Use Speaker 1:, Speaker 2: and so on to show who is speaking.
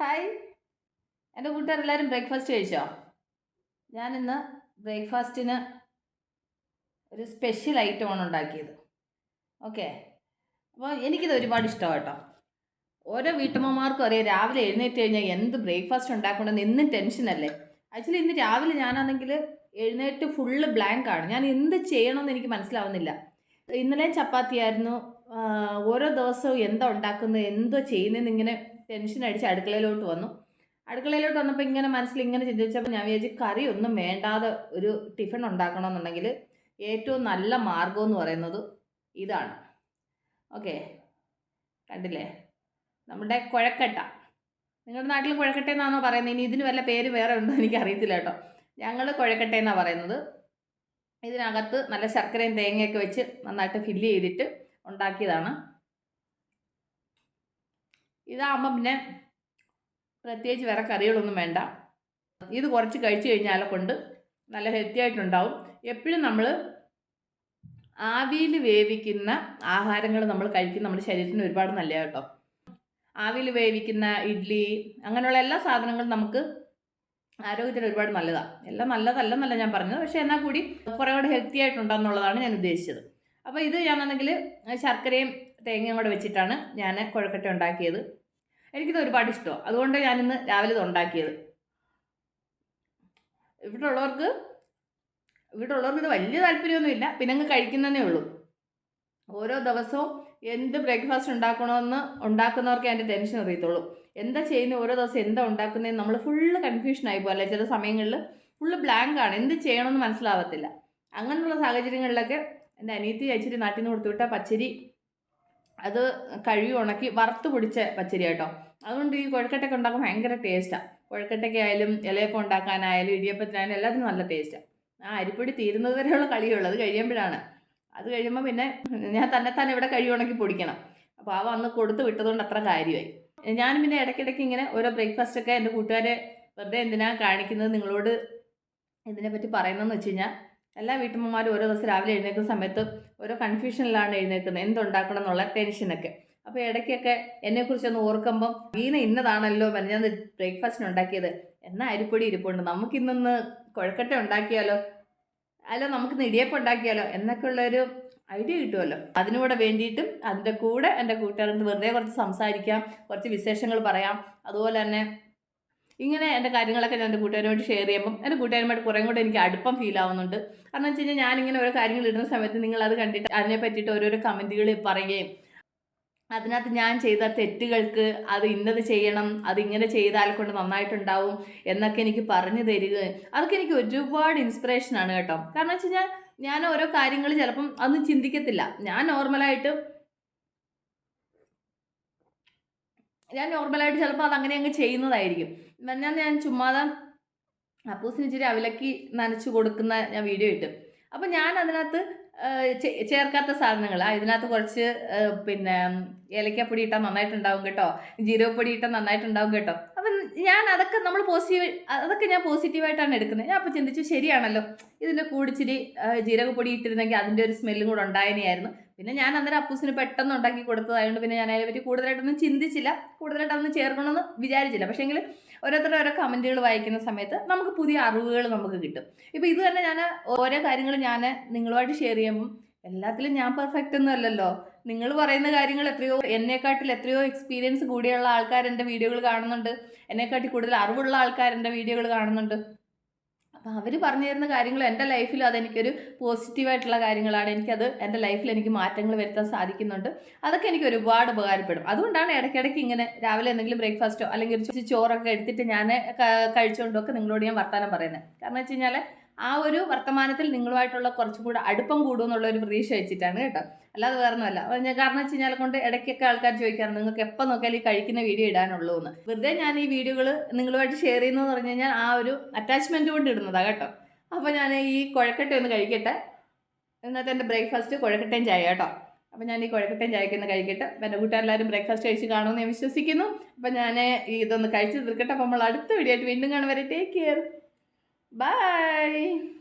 Speaker 1: Hi. എന്റെ കൂട്ടുകാരെല്ലാവരും breakfast കഴിച്ചോ? ഞാനിന്ന് ബ്രേക്ക്ഫാസ്റ്റിന് ഒരു സ്പെഷ്യൽ ഐറ്റമാണ് ഉണ്ടാക്കിയത്. ഓക്കെ അപ്പോൾ എനിക്കിത് ഒരുപാട് ഇഷ്ടമാണ് കേട്ടോ ഓരോ വീട്ടമ്മമാർക്കും അറിയാം രാവിലെ എഴുന്നേറ്റ് കഴിഞ്ഞാൽ എന്ത് ബ്രേക്ക്ഫാസ്റ്റ് ഉണ്ടാക്കണമെന്ന് എന്നും ടെൻഷനല്ലേ ആക്ച്വലി ഇന്ന് രാവിലെ ഞാനാണെങ്കിൽ എഴുന്നേറ്റ് ഫുള്ള് ബ്ലാങ്ക് ആണ്. ഞാൻ എന്ത് ചെയ്യണമെന്ന് എനിക്ക് മനസ്സിലാവുന്നില്ല. ഇന്നലെ ചപ്പാത്തിയായിരുന്നു. ഓരോ ദിവസവും എന്താ ഉണ്ടാക്കുന്നത് എന്തോ ചെയ്യുന്നതെന്ന് ഇങ്ങനെ ടെൻഷൻ അടിച്ച് അടുക്കളയിലോട്ട് വന്നു. അടുക്കളയിലോട്ട് വന്നപ്പോൾ ഇങ്ങനെ മനസ്സിൽ ഇങ്ങനെ ചിന്തിച്ചപ്പോൾ ഞാൻ വിചാരിച്ചു കറി ഒന്നും വേണ്ടാതെ ഒരു ടിഫിൻ ഉണ്ടാക്കണമെന്നുണ്ടെങ്കിൽ ഏറ്റവും നല്ല മാർഗം എന്ന് പറയുന്നത് ഇതാണ്. ഓക്കെ. കണ്ടില്ലേ? നമ്മുടെ കുഴക്കട്ട. നിങ്ങളുടെ നാട്ടിൽ കുഴക്കട്ട എന്നാണോ പറയുന്നത്? ഇനി ഇതിന് വല്ല പേര് വേറെ ഉണ്ടോ എനിക്ക് അറിയത്തില്ല കേട്ടോ. ഞങ്ങൾ കുഴക്കട്ട എന്നാണ് പറയുന്നത്. ഇതിനകത്ത് നല്ല ശർക്കരയും തേങ്ങയൊക്കെ വെച്ച് നന്നായിട്ട് ഫില്ല് ചെയ്തിട്ട് ഉണ്ടാക്കിയതാണ്. ഇതാകുമ്പം പിന്നെ പ്രത്യേകിച്ച് വേറെ കറികളൊന്നും വേണ്ട. ഇത് കുറച്ച് കഴിച്ചു കഴിഞ്ഞാലെ കൊണ്ട് നല്ല ഹെൽത്തി ആയിട്ടുണ്ടാവും. എപ്പോഴും നമ്മൾ ആവിയിൽ വേവിക്കുന്ന ആഹാരങ്ങൾ നമ്മൾ കഴിക്കുന്ന നമ്മുടെ ശരീരത്തിന് ഒരുപാട് നല്ലതാണ് കേട്ടോ. ആവിയിൽ വേവിക്കുന്ന ഇഡ്ഡലി അങ്ങനെയുള്ള എല്ലാ സാധനങ്ങളും നമുക്ക് ആരോഗ്യത്തിന് ഒരുപാട് നല്ലതാണ് എല്ലാം നല്ലതല്ലെന്നല്ല ഞാൻ പറഞ്ഞത്. പക്ഷേ എന്നാൽ കൂടി കുറേ കൂടെ ഹെൽത്തി ആയിട്ടുണ്ടെന്നുള്ളതാണ് ഞാൻ ഉദ്ദേശിച്ചത്. അപ്പോൾ ഇത് ഞാനാണെങ്കിൽ ശർക്കരയും തേങ്ങയും കൂടെ വെച്ചിട്ടാണ് ഞാൻ കുഴക്കട്ട ഉണ്ടാക്കിയത്. എനിക്കിത് ഒരുപാട് ഇഷ്ടമാണ് അതുകൊണ്ട് ഞാനിന്ന് രാവിലെ ഇത് ഉണ്ടാക്കിയത്. ഇവിടെ ഉള്ളവർക്ക് ഇവിടെ ഉള്ളവർക്ക് ഇത് വലിയ താല്പര്യമൊന്നുമില്ല. പിന്നെ അങ്ങ് കഴിക്കുന്നതേ ഉള്ളൂ. ഓരോ ദിവസവും എന്ത് ബ്രേക്ക്ഫാസ്റ്റ് ഉണ്ടാക്കണമെന്ന് ഉണ്ടാക്കുന്നവർക്ക് അതിന്റെ ടെൻഷൻ അറിയത്തുള്ളൂ. എന്താ ചെയ്യുന്നത്? ഓരോ ദിവസം എന്താ ഉണ്ടാക്കുന്നതെന്ന് നമ്മൾ ഫുള്ള് കൺഫ്യൂഷൻ ആയി പോലെ ചില സമയങ്ങളിൽ ഫുള്ള് ബ്ലാങ്ക് ആണ്. എന്ത് ചെയ്യണമെന്ന് മനസ്സിലാവത്തില്ല. അങ്ങനെയുള്ള സാഹചര്യങ്ങളിലൊക്കെ എന്റെ അനിയത്തി അച്ചിരി നാട്ടിൽ നിന്ന് കൊടുത്തു വിട്ടാൽ പച്ചരി അത് കഴുകി ഉണക്കി വറുത്ത് പൊടിച്ച പച്ചരി കേട്ടോ. അതുകൊണ്ട് ഈ കൊഴക്കട്ടയൊക്കെ ഉണ്ടാക്കുമ്പോൾ ഭയങ്കര ടേസ്റ്റാണ് കുഴക്കട്ടയ്ക്കായാലും ഇലയപ്പം ഉണ്ടാക്കാനായാലും ഇടിയപ്പത്തിനായാലും എല്ലാത്തിനും നല്ല ടേസ്റ്റാണ് ആ. അരിപ്പൊടി തീരുന്നത് വരെയുള്ള കളിയുള്ളൂ. അത് കഴിയുമ്പോഴാണ്. അത് കഴിയുമ്പോൾ പിന്നെ ഞാൻ തന്നെ തന്നെ ഇവിടെ കഴി ഉണക്കി പൊടിക്കണം. അപ്പോൾ ആ വന്ന് കൊടുത്ത് വിട്ടതുകൊണ്ട് അത്ര കാര്യമായി. ഞാൻ പിന്നെ ഇടയ്ക്കിടയ്ക്ക് ഇങ്ങനെ ഓരോ ബ്രേക്ക്ഫാസ്റ്റ് ഒക്കെ എന്റെ കൂട്ടുകാരെ വെറുതെ എന്തിനാ കാണിക്കുന്നത് നിങ്ങളോട് ഇതിനെപ്പറ്റി പറയുന്നതെന്ന് വെച്ച് കഴിഞ്ഞാൽ എല്ലാ വീട്ടമ്മമാരും ഓരോ ദിവസം രാവിലെ എഴുന്നേൽക്കുന്ന സമയത്ത് ഓരോ കൺഫ്യൂഷനിലാണ് എഴുന്നേൽക്കുന്നത്. എന്തുണ്ടാക്കണം എന്നുള്ള ടെൻഷനൊക്കെ അപ്പോൾ ഇടയ്ക്കൊക്കെ എന്നെക്കുറിച്ചൊന്ന് ഓർക്കുമ്പം വീന ഇന്നതാണല്ലോ ഞാൻ ബ്രേക്ക്ഫാസ്റ്റിന് ഉണ്ടാക്കിയത്. എന്നാൽ അരിപ്പൊടി ഇരിപ്പുണ്ട്. നമുക്കിന്നൊന്ന് കുഴക്കട്ട ഉണ്ടാക്കിയാലോ? അല്ല നമുക്കിന്ന് ഇടിയപ്പം ഉണ്ടാക്കിയാലോ? എന്നൊക്കെയുള്ളൊരു ഐഡിയ കിട്ടുമല്ലോ അതിനൂടെ വേണ്ടിയിട്ടും അതിന്റെ കൂടെ എന്റെ കൂട്ടുകാരൻ വെറുതെ കുറച്ച് സംസാരിക്കാം കുറച്ച് വിശേഷങ്ങൾ പറയാം. അതുപോലെ തന്നെ ഇങ്ങനെ എന്റെ കാര്യങ്ങളൊക്കെ ഞാൻ എന്റെ കൂട്ടുകാരുമായിട്ട് ഷെയർ ചെയ്യുമ്പം എന്റെ കൂട്ടുകാരുമായിട്ട് കുറേ കൂടെ എനിക്ക് അടുപ്പം ഫീൽ ആവുന്നുണ്ട്. കാരണം വെച്ച് കഴിഞ്ഞാൽ ഞാനിങ്ങനെ ഓരോ കാര്യങ്ങൾ ഇടുന്ന സമയത്ത് നിങ്ങൾ അത് കണ്ടിട്ട് അതിനെ പറ്റിയിട്ട് ഓരോരോ കമന്റുകൾ പറയുകയും അതിനകത്ത് ഞാൻ ചെയ്ത തെറ്റുകൾക്ക് അത് ഇന്നത് ചെയ്യണം അത് ഇങ്ങനെ ചെയ്താൽ കൊണ്ട് നന്നായിട്ടുണ്ടാവും എന്നൊക്കെ എനിക്ക് പറഞ്ഞു തരിക. അതൊക്കെ എനിക്ക് ഒരുപാട് ഇൻസ്പിറേഷനാണ് കേട്ടോ. കാരണം വെച്ച് കഴിഞ്ഞാൽ ഞാൻ ഓരോ കാര്യങ്ങൾ ചിലപ്പം അതൊന്നും ചിന്തിക്കത്തില്ല. ഞാൻ നോർമലായിട്ട് ഞാൻ നോർമലായിട്ട് ചിലപ്പോൾ അത് അങ്ങനെ അങ്ങ് ചെയ്യുന്നതായിരിക്കും. ഞാൻ ഞാൻ ചുമ്മാതെ അപ്പൂസിന് ഇച്ചിരി അവിലക്കി നനച്ചു കൊടുക്കുന്ന ഞാൻ വീഡിയോ ഇട്ടു. അപ്പം ഞാൻ അതിനകത്ത് ചേർക്കാത്ത സാധനങ്ങൾ ഇതിനകത്ത് കുറച്ച് പിന്നെ ഏലക്കാപ്പൊടി ഇട്ടാൽ നന്നായിട്ടുണ്ടാവും കേട്ടോ. ജീരകപ്പൊടി ഇട്ടാൽ നന്നായിട്ടുണ്ടാവും കേട്ടോ. അപ്പം ഞാൻ അതൊക്കെ നമ്മൾ പോസിറ്റീവ് അതൊക്കെ ഞാൻ പോസിറ്റീവായിട്ടാണ് എടുക്കുന്നത്. ഞാൻ അപ്പോൾ ചിന്തിച്ചു ശരിയാണല്ലോ. ഇതിന്റെ കൂടിച്ചിരി ജീരകപ്പൊടി ഇട്ടിരുന്നെങ്കിൽ അതിന്റെ ഒരു സ്മെല്ലും കൂടെ ഉണ്ടായനെയായിരുന്നു. പിന്നെ ഞാൻ അന്നേരം അപ്പൂസിന് പെട്ടെന്ന് ഉണ്ടാക്കി കൊടുത്തതായതുകൊണ്ട് പിന്നെ ഞാൻ അതിനെപ്പറ്റി കൂടുതലായിട്ടൊന്നും ചിന്തിച്ചില്ല. കൂടുതലായിട്ട് അതൊന്നും ചേർക്കണമെന്ന് വിചാരിച്ചില്ല. പക്ഷേങ്കിൽ ഓരോരുത്തരുടെ ഓരോ കമന്റുകൾ വായിക്കുന്ന സമയത്ത് നമുക്ക് പുതിയ അറിവുകൾ നമുക്ക് കിട്ടും. ഇപ്പോൾ ഇത് തന്നെ ഞാൻ ഓരോ കാര്യങ്ങൾ ഞാൻ നിങ്ങളുമായിട്ട് ഷെയർ ചെയ്യുമ്പം എല്ലാത്തിലും ഞാൻ പെർഫെക്റ്റ് ഒന്നും അല്ലല്ലോ. നിങ്ങൾ പറയുന്ന കാര്യങ്ങൾ എത്രയോ എന്നെക്കാട്ടിൽ എത്രയോ എക്സ്പീരിയൻസ് കൂടിയുള്ള ആൾക്കാർ എന്റെ വീഡിയോകൾ കാണുന്നുണ്ട്. എന്നെക്കാട്ടി കൂടുതൽ അറിവുള്ള ആൾക്കാർ എന്റെ വീഡിയോകൾ കാണുന്നുണ്ട്. അപ്പോൾ അവർ പറഞ്ഞു തരുന്ന കാര്യങ്ങൾ എന്റെ ലൈഫിൽ അതെനിക്കൊരു പോസിറ്റീവായിട്ടുള്ള കാര്യങ്ങളാണ്. എനിക്കത് എന്റെ ലൈഫിൽ എനിക്ക് മാറ്റങ്ങൾ വരുത്താൻ സാധിക്കുന്നുണ്ട്. അതൊക്കെ എനിക്ക് ഒരുപാട് ഉപകാരപ്പെടും. അതുകൊണ്ടാണ് ഇടയ്ക്കിടയ്ക്ക് ഇങ്ങനെ രാവിലെ എന്തെങ്കിലും ബ്രേക്ക്ഫാസ്റ്റോ അല്ലെങ്കിൽ ചോറൊക്കെ എടുത്തിട്ട് ഞാൻ കഴിച്ചുകൊണ്ടൊക്കെ നിങ്ങളോട് ഞാൻ വർത്തമാനം പറയുന്നത് കാരണം വെച്ച് കഴിഞ്ഞാൽ ആ ഒരു വർത്തമാനത്തിൽ നിങ്ങളുമായിട്ടുള്ള കുറച്ചും കൂടെ അടുപ്പം കൂടുമെന്നുള്ള ഒരു പ്രതീക്ഷ വെച്ചിട്ടാണ് കേട്ടോ. അല്ലാതെ വേറെ ഒന്നുമല്ല അപ്പോൾ ഞാൻ കാരണം വെച്ച് കഴിഞ്ഞാൽ കൊണ്ട് ഇടയ്ക്കൊക്കെ ആൾക്കാർ ചോദിക്കാറുണ്ട് നിങ്ങൾക്ക് എപ്പോൾ നോക്കിയാലും ഈ കഴിക്കുന്ന വീഡിയോ ഇടാനുള്ളൂ എന്ന്. വെറുതെ ഞാൻ ഈ വീഡിയോകൾ നിങ്ങളുമായിട്ട് ഷെയർ ചെയ്യുന്നതെന്ന് പറഞ്ഞു കഴിഞ്ഞാൽ ആ ഒരു അറ്റാച്ച്മെന്റ് കൊണ്ട് ഇടുന്നതാണ് കേട്ടോ. അപ്പോൾ ഞാൻ ഈ കുഴക്കട്ട ഒന്ന് കഴിക്കട്ടെ. ഇന്നത്തെ എന്റെ ബ്രേക്ക്ഫാസ്റ്റ് കുഴക്കട്ടയും ചായ കേട്ടോ. അപ്പോൾ ഞാൻ ഈ കുഴക്കട്ടയും ചായക്കൊന്ന് കഴിക്കട്ടെ. എന്റെ കൂട്ടുകാരെല്ലാവരും ബ്രേക്ക്ഫാസ്റ്റ് കഴിച്ച് കാണുമെന്ന് ഞാൻ വിശ്വസിക്കുന്നു. അപ്പോൾ ഞാൻ ഇതൊന്ന് കഴിച്ച് തീർക്കട്ടെ. അപ്പോൾ നമ്മൾ അടുത്ത വീഡിയോ ആയിട്ട് വീണ്ടും കാണും വരെ. Take care Bye.